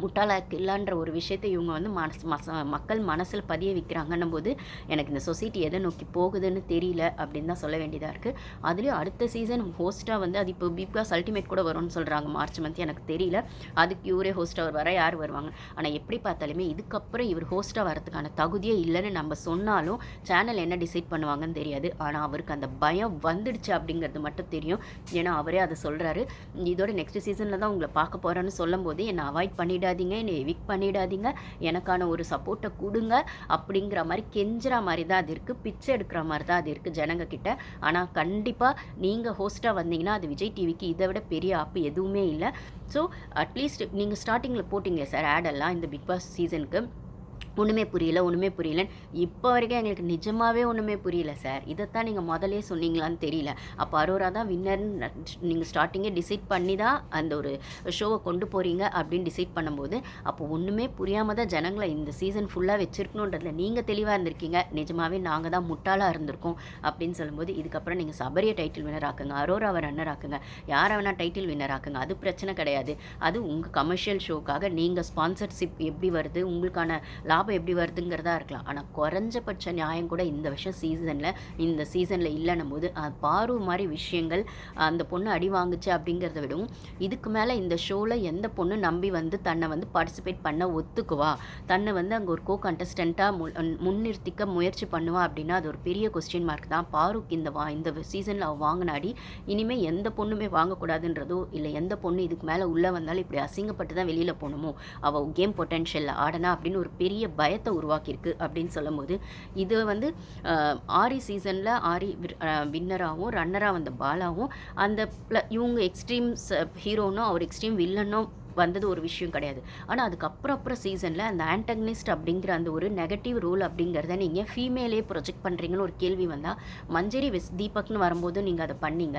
[SPEAKER 1] முட்டாளாக்கில்லான்ற ஒரு விஷயத்தை இவங்க வந்து மனசு மச மக்கள் மனசில் பதிய வைக்கிறாங்கன்னும் போது எனக்கு இந்த சொசைட்டி எதை நோக்கி போகுதுன்னு தெரியல அப்படின்னு தான் சொல்ல வேண்டியதாக இருக்குது அதுலேயும் அடுத்த சீசன் ஹோஸ்ட்டாக வந்து அது இப்போ பிக் பாஸ் அல்டிமேட் கூட வரும்னு சொல்கிறாங்க மார்ச் மந்த் எனக்கு தெரியல. அதுக்கு இவரே ஹோஸ்ட்டாக வருவாரா யார் வருவாங்க? ஆனால் எப்படி பார்த்தாலுமே இதுக்கப்புறம் இவர் ஹோஸ்ட்டாக வரதுக்கான தகுதியே இல்லைன்னு நம்ம சொன்னாலும் சேனல் என்ன டிசைட் பண்ணுவாங்கன்னு தெரியாது. ஆனால் அவருக்கு அந்த பயம் வந்துடுச்சு அப்படிங்கிறது மட்டும் தெரியும். ஏன்னா அவரே அதை சொல்கிறாரு இதோட நெக்ஸ்ட் சீசனில் தான் உங்களை பார்க்க போகிறேன்னு சொல்லும்போது என்னை அவாய்ட் பண்ணிடாதீங்க என்னை எவிக் பண்ணிடாதீங்க எனக்கான ஒரு சப்போர்ட்டை கொடுங்க அப்படிங்கிற மாதிரி கெஞ்சுற மாதிரி தான் அது இருக்குது பிச்சை எடுக்கிற மாதிரி தான் அது இருக்குது ஜனங்க கிட்ட. ஆனால் கண்டிப்பாக நீங்கள் ஹோஸ்ட்டாக வந்தீங்கன்னா அது விஜய் டிவிக்கு இதை விட பெரிய ஆப்பு எதுவுமே இல்லை. ஸோ அட்லீஸ்ட் நீங்கள் ஸ்டார்டிங்கில் போட்டிங்களே சார் ஆடெல்லாம் இந்த பிக் பாஸ் சீசனுக்கு ஒன்றுமே புரியல ஒன்றுமே புரியலன்னு இப்போ வரைக்கும் எங்களுக்கு நிஜமாகவே ஒன்றுமே புரியல சார் இதைத்தான் நீங்கள் முதலே சொன்னீங்களான்னு தெரியல. அப்போ அரோரா தான் வின்னர்னு நீங்கள் ஸ்டார்டிங்கே டிசைட் பண்ணி தான் அந்த ஒரு ஷோவை கொண்டு போகிறீங்க அப்படின்னு டிசைட் பண்ணும்போது அப்போ ஒன்றுமே புரியாமல் தான் ஜனங்களை இந்த சீசன் ஃபுல்லாக வச்சுருக்கணுன்றதுல நீங்கள் தெளிவாக இருந்திருக்கீங்க. நிஜமாகவே நாங்கள் தான் முட்டாளாக இருந்திருக்கோம் அப்படின்னு சொல்லும்போது இதுக்கப்புறம் நீங்கள் சபரிய டைட்டில் வின்னர் ஆக்குங்க அரோராவை ரன்னர் ஆக்குங்க. யாரை வேணால் டைட்டில் வின்னர் ஆக்குங்க அது பிரச்சனை கிடையாது. அது உங்கள் கமர்ஷியல் ஷோக்காக நீங்கள் ஸ்பான்சர்ஷிப் எப்படி வருது உங்களுக்கான லாபம் எப்படி வருதுங்கிறதா இருக்கலாம். ஆனால் குறைஞ்சபட்ச நியாயம் கூட இந்த வருஷம் சீசனில் இந்த சீசனில் இல்லைன்னும் போது பாரு மாதிரி விஷயங்கள் அந்த பொண்ணு அடி வாங்குச்சு அப்படிங்கிறத விடவும் இதுக்கு மேலே இந்த ஷோவில் எந்த பொண்ணு நம்பி வந்து தன்னை வந்து பார்ட்டிசிபேட் பண்ண ஒத்துக்குவா? தன்னை வந்து அங்கே ஒரு கோ கண்டஸ்டண்ட்டாக முன்னிறுத்திக்க முயற்சி பண்ணுவா அப்படின்னா அது ஒரு பெரிய கொஸ்டின் மார்க் தான். பாருக்கு இந்த வா இந்த சீசனில் அவள் வாங்கினாடி இனிமேல் எந்த பொண்ணுமே வாங்கக்கூடாதுன்றதோ இல்லை எந்த பொண்ணு இதுக்கு மேலே உள்ளே வந்தாலும் இப்படி அசிங்கப்பட்டு தான் வெளியில் போகணுமோ அவள் கேம் பொட்டென்ஷியலில் ஆடனா அப்படின்னு ஒரு பெரிய பயத்தை உருவாக்கியிருக்கு அப்படின்னு சொல்லும்போது இது வந்து ஆரி சீசனில் ஆரி வின்னராகவும் ரன்னராக வந்த பாலாவும் அந்த ப்ள- இவங்க எக்ஸ்ட்ரீம் ஹீரோனும் அவர் எக்ஸ்ட்ரீம் வில்லனும் வந்தது ஒரு விஷயம் கிடையாது. ஆனால் அதுக்கப்புறம் அப்புறம் சீசனில் அந்த ஆன்டகனிஸ்ட் அப்படிங்கிற அந்த ஒரு நெகட்டிவ் ரோல் அப்படிங்கிறத நீங்கள் ஃபீமேலே ப்ரொஜெக்ட் பண்ணுறீங்கன்னு ஒரு கேள்வி வந்தால் மஞ்சரி விஸ் தீபக்னு வரும்போது நீங்கள் அதை பண்ணீங்க.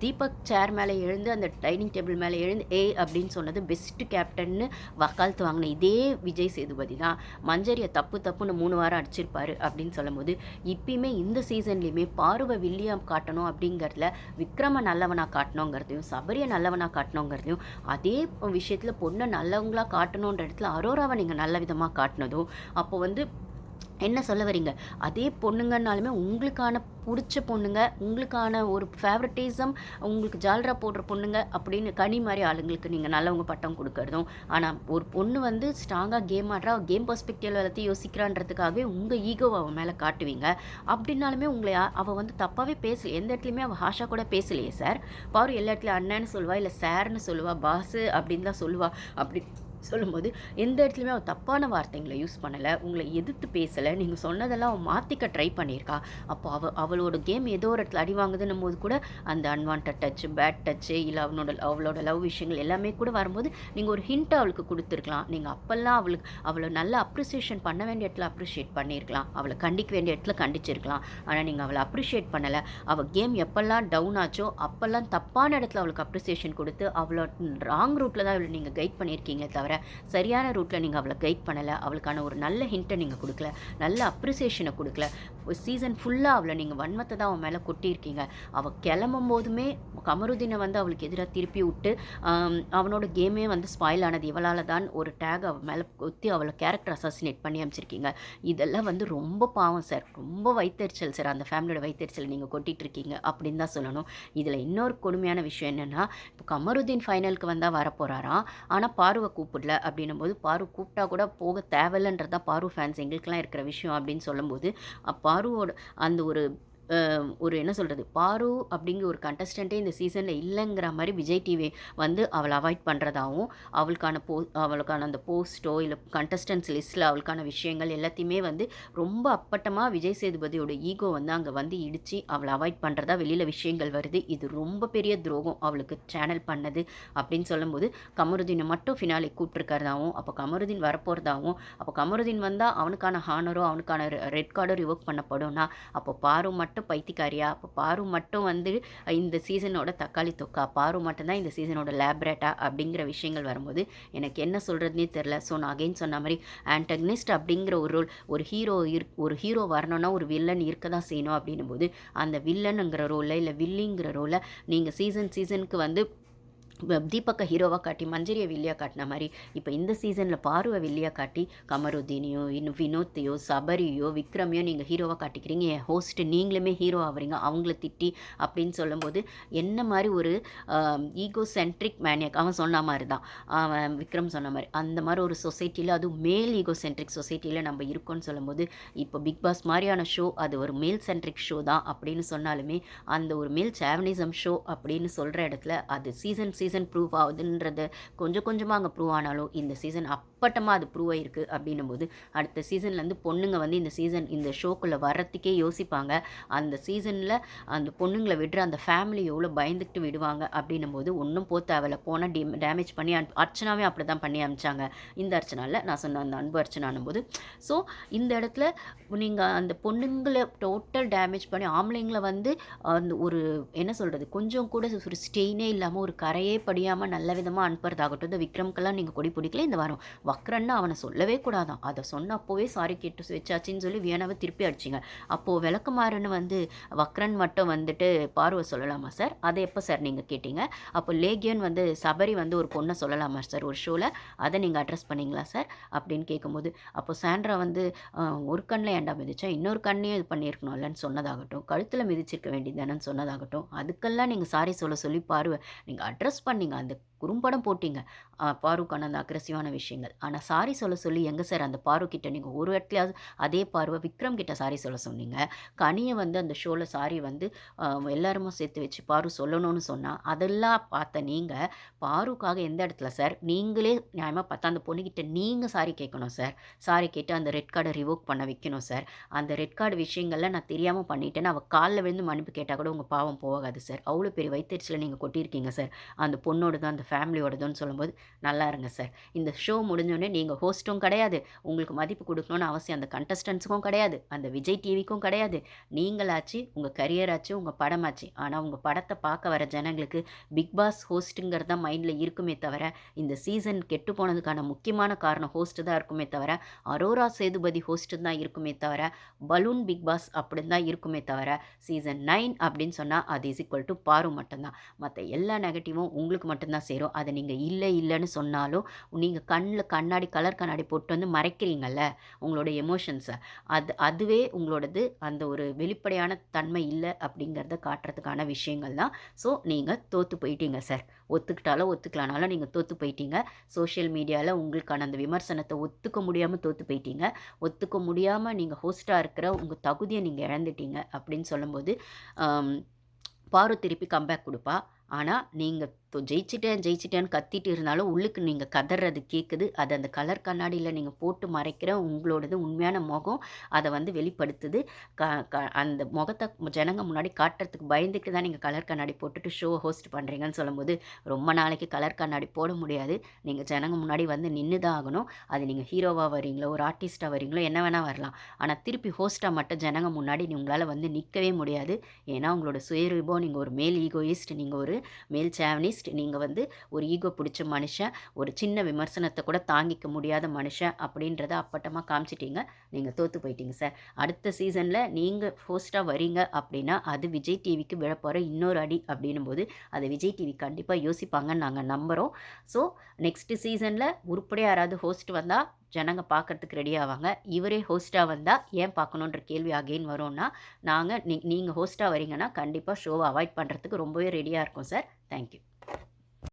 [SPEAKER 1] தீபக் சேர் மேலே எழுந்து அந்த டைனிங் டேபிள் மேலே எழுந்து ஏ அப்படின்னு சொன்னது பெஸ்ட்டு கேப்டன்னு வக்காலத்து வாங்கின இதே விஜய் சேதுபதி தான். மஞ்சரியை தப்பு தப்புன்னு மூணு வாரம் அடிச்சிருப்பாரு அப்படின்னு சொல்லும்போது இப்பயுமே இந்த சீசன்லேயுமே பார்வை வில்லியம் காட்டணும் அப்படிங்கிறதுல விக்ரம நல்லவனாக காட்டணுங்கிறதையும் சபரியை நல்லவனாக காட்டணுங்கிறதையும் அதே விஷயத்தில் பொண்ணை நல்லவங்களாக காட்டணுன்ற இடத்துல அரோராவை நீங்கள் நல்ல விதமாக காட்டினதும் அப்போ வந்து என்ன சொல்ல வரீங்க? அதே பொண்ணுங்கன்னாலுமே உங்களுக்கான பிடிச்ச பொண்ணுங்க உங்களுக்கான ஒரு ஃபேவரட்டிசம் உங்களுக்கு ஜால்ரா போடுற பொண்ணுங்க அப்படின்னு கனி மாதிரி ஆளுங்களுக்கு நீங்கள் நல்லவங்க பட்டம் கொடுக்கறதும் ஆனால் ஒரு பொண்ணு வந்து ஸ்ட்ராங்காக கேம் ஆடுறா கேம் பர்ஸ்பெக்டிவ் எல்லாத்தையும் யோசிக்கிறான்றதுக்காகவே உங்கள் ஈகோவை அவன் மேலே காட்டுவீங்க. அப்படின்னாலுமே உங்களை அவள் வந்து தப்பாகவே பேசல எந்த இடத்துலையுமே அவள் ஹாஷா கூட பேசலையே சார் பாரு எல்லா இடத்துலையும் அண்ணன்னு சொல்லுவா இல்லை சார்னு சொல்லுவா பாஸு அப்படின்னு தான் சொல்லுவா. அப்படி சொல்லும்போது எந்த இடத்துலையுமே அவள் தப்பான வார்த்தைங்களை யூஸ் பண்ணலை உங்களை எதிர்த்து பேசலை நீங்கள் சொன்னதெல்லாம் அவள் மாற்றிக்க ட்ரை பண்ணியிருக்கா. அப்போ அவள் அவளோட கேம் ஏதோ ஒரு இடத்துல அடி வாங்குதுன்னும் போது கூட அந்த அன்வான்ட் டச்சு பேட் டச்சு இல்லை அவனோட அவளோட லவ் விஷயங்கள் எல்லாமே கூட வரும்போது நீங்கள் ஒரு ஹிண்ட் அவளுக்கு கொடுத்துருக்கலாம். நீங்கள் அப்போல்லாம் அவளுக்கு அவளை நல்லா அப்ரிசியேஷன் பண்ண வேண்டிய இடத்துல அப்ரிஷியேட் பண்ணியிருக்கலாம். அவளை கண்டிக்க வேண்டிய இடத்துல கண்டிச்சிருக்கலாம். ஆனால் நீங்கள் அவளை அப்ரிஷியேட் பண்ணலை. அவள் கேம் எப்போல்லாம் டவுன் ஆச்சோ அப்போல்லாம் தப்பான இடத்துல அவளுக்கு அப்ரிசியேஷன் கொடுத்து அவளோட ராங் ரூட்டில் தான் அவளை நீங்கள் கைட் பண்ணியிருக்கீங்களே தவிர சரியான ரூட்டில் நீங்கள் அவளை கைட் பண்ணலை அவளுக்கான ஒரு நல்ல ஹிண்ட்டை நீங்கள் கொடுக்கல நல்ல அப்ரிசியேஷனை கொடுக்கல சீசன் ஃபுல்லாக அவளை நீங்கள் வன்மத்தை தான் அவன் மேலே கொட்டியிருக்கீங்க. அவள் கிளம்பும் போதுமே கமருதீனை வந்து அவளுக்கு எதிராக திருப்பி விட்டு அவனோட கேமே வந்து ஸ்பாயில் ஆனது இவளால் தான் ஒரு டேக் அவள் மேலே கொத்தி அவளை கேரக்டர் அசாசினேட் பண்ணி அமைச்சிருக்கீங்க இதெல்லாம் வந்து ரொம்ப பாவம் சார் ரொம்ப வைத்தறிச்சல் சார் அந்த ஃபேமிலியோட வைத்தறிச்சல் நீங்கள் கொட்டிகிட்டு இருக்கீங்க அப்படின்னு தான் சொல்லணும். இதில் இன்னொரு கொடுமையான விஷயம் என்னென்னா இப்போ கமருதீன் ஃபைனலுக்கு வந்தால் வரப்போகிறாராம் ஆனால் பார்வை கூப்பிடல அப்படின்னும் போது பாரு கூப்பிட்டா கூட போக தேவையில்லைன்றதா பாரு ஃபேன்ஸ் எங்களுக்கெல்லாம் இருக்கிற விஷயம் அப்படின்னு சொல்லும்போது பாருவோட அந்த ஒரு ஒரு என்ன சொல்கிறது பாரு அப்படிங்கிற ஒரு கண்டஸ்டண்ட்டே இந்த சீசனில் இல்லைங்கிற மாதிரி விஜய் டிவி வந்து அவளை அவாய்ட் பண்ணுறதாகவும் அவளுக்கான போ அவளுக்கான அந்த போஸ்ட்டோ இல்லை கண்டஸ்டன்ஸ் லிஸ்ட்டில் அவளுக்கான விஷயங்கள் எல்லாத்தையுமே வந்து ரொம்ப அப்பட்டமாக விஜய் சேதுபதியோட ஈகோ வந்து அங்கே வந்து இடித்து அவளை அவாய்ட் பண்ணுறதா வெளியில் விஷயங்கள் வருது. இது ரொம்ப பெரிய துரோகம் அவளுக்கு சேனல் பண்ணது அப்படின்னு சொல்லும்போது கமருதீனை மட்டும் ஃபினாலே கூப்பிட்டுருக்கிறதாவும் அப்போ கமருதீன் வரப்போகிறதாகவும் அப்போ கமருதீன் வந்தால் அவனுக்கான ஹானரோ அவனுக்கான ரெட் கார்டோ ரிவோக் பண்ணப்படும்னா அப்போ பாரு மட்டும் மட்டும் பைத்திக்காரியா அப்போ பாரு மட்டும் வந்து இந்த சீசனோட தக்காளி தொக்கா? பாரு மட்டும்தான் இந்த சீசனோட லேப்ரேட்டா? அப்படிங்கிற விஷயங்கள் வரும்போது எனக்கு என்ன சொல்கிறதுனே தெரில ஸோ நான் அகைன் சொன்ன மாதிரி ஆன்டக்னிஸ்ட் அப்படிங்கிற ஒரு ரோல் ஒரு ஹீரோ இரு ஒரு ஹீரோ வரணும்னா ஒரு வில்லன் இருக்க தான் செய்யணும் அப்படின்னும் போது அந்த வில்லனுங்கிற ரோலில் இல்லை வில்லிங்கிற ரோலில் நீங்கள் சீசன் சீசனுக்கு வந்து தீபக்கை ஹீரோவாக காட்டி மஞ்சரியை வில்லியாக காட்டின மாதிரி இப்போ இந்த சீசனில் பார்வை வில்லியாக காட்டி கமருதீனையோ இன்னும் வினோத்தையோ சபரியோ விக்ரமையோ நீங்கள் ஹீரோவாக காட்டிக்கிறீங்க. என் ஹோஸ்ட்டு நீங்களுமே ஹீரோ ஆகிறீங்க அவங்கள திட்டி அப்படின்னு சொல்லும்போது என்ன மாதிரி ஒரு ஈகோ சென்ட்ரிக் மேனியக் அவன் சொன்ன மாதிரி தான். அவன் விக்ரம் சொன்ன மாதிரி. அந்த மாதிரி ஒரு சொசைட்டியில் அதுவும் மேல் ஈகோ சென்ட்ரிக் சொசைட்டியில் நம்ம இருக்கோம்னு சொல்லும்போது இப்போ பிக் பாஸ் மாதிரியான ஷோ அது ஒரு மேல் சென்ட்ரிக் ஷோ தான் அப்படின்னு சொன்னாலுமே அந்த ஒரு மேல் சேவனிசம் ஷோ அப்படின்னு சொல்கிற இடத்துல அது சீசன் சீசன் ப்ரூவ் ஆகுதுன்றது கொஞ்சம் கொஞ்சமாக அங்கே ப்ரூவ் ஆனாலும் இந்த சீசன் அப்பட்டமாக அது ப்ரூவ் ஆகிருக்கு அப்படின்னும் போது அடுத்த சீசன்லேருந்து பொண்ணுங்க வந்து இந்த சீசன் இந்த ஷோக்குள்ளே வர்றதுக்கே யோசிப்பாங்க. அந்த சீசனில் அந்த பொண்ணுங்களை விடுற அந்த ஃபேமிலி எவ்வளோ பயந்துக்கிட்டு விடுவாங்க அப்படின்னும் போது ஒன்றும் போ தேவையில்ல. போனால் டே டேமேஜ் பண்ணி அர்ச்சனாவே அப்படி தான் பண்ணி அமிச்சாங்க. இந்த அர்ச்சனாவில் நான் சொன்ன அந்த அன்பு அர்ச்சனானும் போது ஸோ இந்த இடத்துல நீங்கள் அந்த பொண்ணுங்களை டோட்டல் டேமேஜ் பண்ணி ஆம்பளைங்களை வந்து அந்த ஒரு என்ன சொல்கிறது கொஞ்சம் கூட ஒரு ஸ்டெயினே இல்லாமல் ஒரு கரையே படியாமல் நல்ல விதமாக அனுப்புறதாகட்டும். இந்த விக்ரம்க்கெல்லாம் நீங்கள் கொடி பிடிக்கல இந்த வாரம். வக்ரன்னு அவனை சொல்லவே கூடாதான். அதை சொன்ன அப்போவே சாரி கேட்டு வச்சாச்சின்னு சொல்லி வியனாவை திருப்பி அடிச்சிங்க. அப்போது விளக்குமாறுன்னு வந்து வக்ரன் மட்டும் வந்துட்டு பார்வை சொல்லலாமா சார்? அதை எப்போ சார் நீங்கள் கேட்டீங்க? அப்போ லேகியன் வந்து சபரி வந்து ஒரு பொண்ணை சொல்லலாமா சார்? ஒரு ஷோவில் அதை நீங்கள் அட்ரஸ் பண்ணிங்களா சார்? அப்படின்னு கேட்கும்போது அப்போ சாண்ட்ரா வந்து ஒரு கண்ணில் ஏண்டா மிதிச்சா? இன்னொரு கண்ணையும் இது பண்ணியிருக்கணும்லன்னு சொன்னதாகட்டும். கழுத்தில் மிதிச்சிருக்க வேண்டியதானன்னு சொன்னதாகட்டும். அதுக்கெல்லாம் நீங்கள் சாரி சொல்ல சொல்லி பாருவை. நீங்கள் அட்ரஸ் பண்ணிங்க அந்த குறும்படம் போட்டிங்க. பாருக்கான அந்த அக்ரஸிவான விஷயங்கள். ஆனால் சாரி சொல்ல சொல்லி எங்கே சார் அந்த பாரு கிட்ட நீங்கள் ஒரு இடத்துலையாவது அதே பார்வை விக்ரம் கிட்ட சாரி சொல்ல சொன்னீங்க. கனியை வந்து அந்த ஷோவில் சாரி வந்து எல்லாருமே சேர்த்து வச்சு பாரு சொல்லணும்னு சொன்னால் அதெல்லாம் பார்த்த நீங்கள் பாருக்காக எந்த இடத்துல சார்? நீங்களே நியாயமாக பார்த்தா அந்த பொண்ணுக்கிட்ட நீங்கள் சாரி கேட்கணும் சார். சாரி கேட்டு அந்த ரெட் கார்டை ரிவோக் பண்ண வைக்கணும் சார். அந்த ரெட் கார்டு விஷயங்கள்லாம் நான் தெரியாமல் பண்ணிட்டேன்னு அவள் காலில் விழுந்து மன்னிப்பு கேட்டால் கூட உங்கள் பாவம் போகாது சார். அவ்வளோ பெரிய வைத்தறிச்சில் நீங்கள் கொட்டியிருக்கீங்க சார். அந்த பொண்ணோட தான் அந்த ஃபேமிலியோடதுன்னு சொல்லும்போது நல்லா இருங்க சார். இந்த ஷோ முடிஞ்சோடனே நீங்கள் ஹோஸ்ட்டும் கிடையாது. உங்களுக்கு மதிப்பு கொடுக்கணும்னு அவசியம் அந்த கண்டஸ்டன்ஸுக்கும் கிடையாது. அந்த விஜய் டிவிக்கும் கிடையாது. நீங்களாச்சு உங்கள் கரியராச்சு உங்கள் படமாச்சு. ஆனால் உங்கள் படத்தை பார்க்க வர ஜனங்களுக்கு பிக் பாஸ் ஹோஸ்ட்டுங்கிறது தான் மைண்டில் இருக்குமே தவிர இந்த சீசன் கெட்டு போனதுக்கான முக்கியமான காரணம் ஹோஸ்ட்டு தான் இருக்குமே தவிர அரோரா சேதுபதி ஹோஸ்ட்டு தான் இருக்குமே தவிர பலூன் பிக் பாஸ் அப்படின்னு தான் இருக்குமே தவிர சீசன் நைன் அப்படின்னு சொன்னால் அது இஸ் ஈக்குவல் டு பாரு மட்டும்தான். மற்ற எல்லா நெகட்டிவும் உங்களுக்கு மட்டும்தான் சேரும். ஆயிரும் அதை நீங்கள் இல்லை இல்லைன்னு சொன்னாலும் நீங்கள் கண்ணில் கண்ணாடி கலர் கண்ணாடி போட்டு வந்து மறைக்கிறீங்கல்ல உங்களோட எமோஷன்ஸை அது அதுவே உங்களோடது அந்த ஒரு வெளிப்படையான தன்மை இல்லை அப்படிங்கிறத காட்டுறதுக்கான விஷயங்கள் தான். ஸோ நீங்கள் தோற்று போயிட்டீங்க சார். ஒத்துக்கிட்டாலும் ஒத்துக்கலானாலும் நீங்கள் தோற்று போயிட்டீங்க. சோஷியல் மீடியாவில் உங்களுக்கான அந்த விமர்சனத்தை ஒத்துக்க முடியாமல் தோற்று போயிட்டீங்க. ஒத்துக்க முடியாமல் நீங்கள் ஹோஸ்ட்டாக இருக்கிற உங்கள் தகுதியை நீங்கள் இழந்துட்டீங்க அப்படின்னு சொல்லும்போது பாரு திருப்பி கம்பேக் கொடுப்பா. ஆனால் நீங்கள் ஜெயிச்சிட்டேன் ஜெயிச்சிட்டேன்னு கத்திட்டு இருந்தாலும் உள்ளுக்கு நீங்கள் கதறது கேட்குது அது அந்த கலர் கண்ணாடியில் நீங்கள் போட்டு மறைக்கிற உங்களோடது உண்மையான முகம் அதை வந்து வெளிப்படுத்துது. க க அந்த முகத்தை ஜனங்க முன்னாடி காட்டுறதுக்கு பயந்துட்டு தான் நீங்கள் கலர் கண்ணாடி போட்டுட்டு ஷோ ஹோஸ்ட் பண்ணுறீங்கன்னு சொல்லும்போது ரொம்ப நாளைக்கு கலர் கண்ணாடி போட முடியாது. நீங்கள் ஜனங்க முன்னாடி வந்து நின்று தான் ஆகணும். அது நீங்கள் ஹீரோவாக வரீங்களோ ஒரு ஆர்டிஸ்ட்டாக வரீங்களோ என்ன வேணால் வரலாம். ஆனால் திருப்பி ஹோஸ்ட்டாக மட்டும் ஜனங்க முன்னாடி நீ உங்களால் வந்து நிற்கவே முடியாது. ஏன்னா உங்களோட சுயரூபம் நீங்கள் ஒரு மேல் ஈகோயிஸ்ட் நீங்கள் ஒரு மேல் சேவனிஸ்ட் நீங்கள் வந்து ஒரு ஈகோ பிடிச்ச மனுஷன் ஒரு சின்ன விமர்சனத்தை கூட தாங்கிக்க முடியாத மனுஷன் அப்படின்றத அப்பட்டமாக காமிச்சிட்டீங்க. நீங்கள் தோற்று போயிட்டீங்க சார். அடுத்த சீசனில் நீங்கள் ஹோஸ்ட்டாக வரீங்க அப்படின்னா அது விஜய் டிவிக்கு விழப்போகிற இன்னொரு அடி அப்படின்னும் போது அதை விஜய் டிவி கண்டிப்பாக யோசிப்பாங்கன்னு நாங்கள் நம்புகிறோம் ஸோ நெக்ஸ்ட்டு சீசனில் உருப்படியாக யாராவது ஹோஸ்ட் வந்தால் ஜனங்க பார்க்கறதுக்கு ரெடி ஆவாங்க. இவரே ஹோஸ்ட்டாக வந்தால் ஏன் பார்க்கணுன்ற கேள்வி அகெயின் வரும்னா நாங்கள் நீ நீங்கள் ஹோஸ்ட்டாக வரீங்கன்னா கண்டிப்பாக ஷோவை அவாய்ட் பண்ணுறதுக்கு ரொம்பவே ரெடியாக இருக்கும் சார். தேங்க்யூ.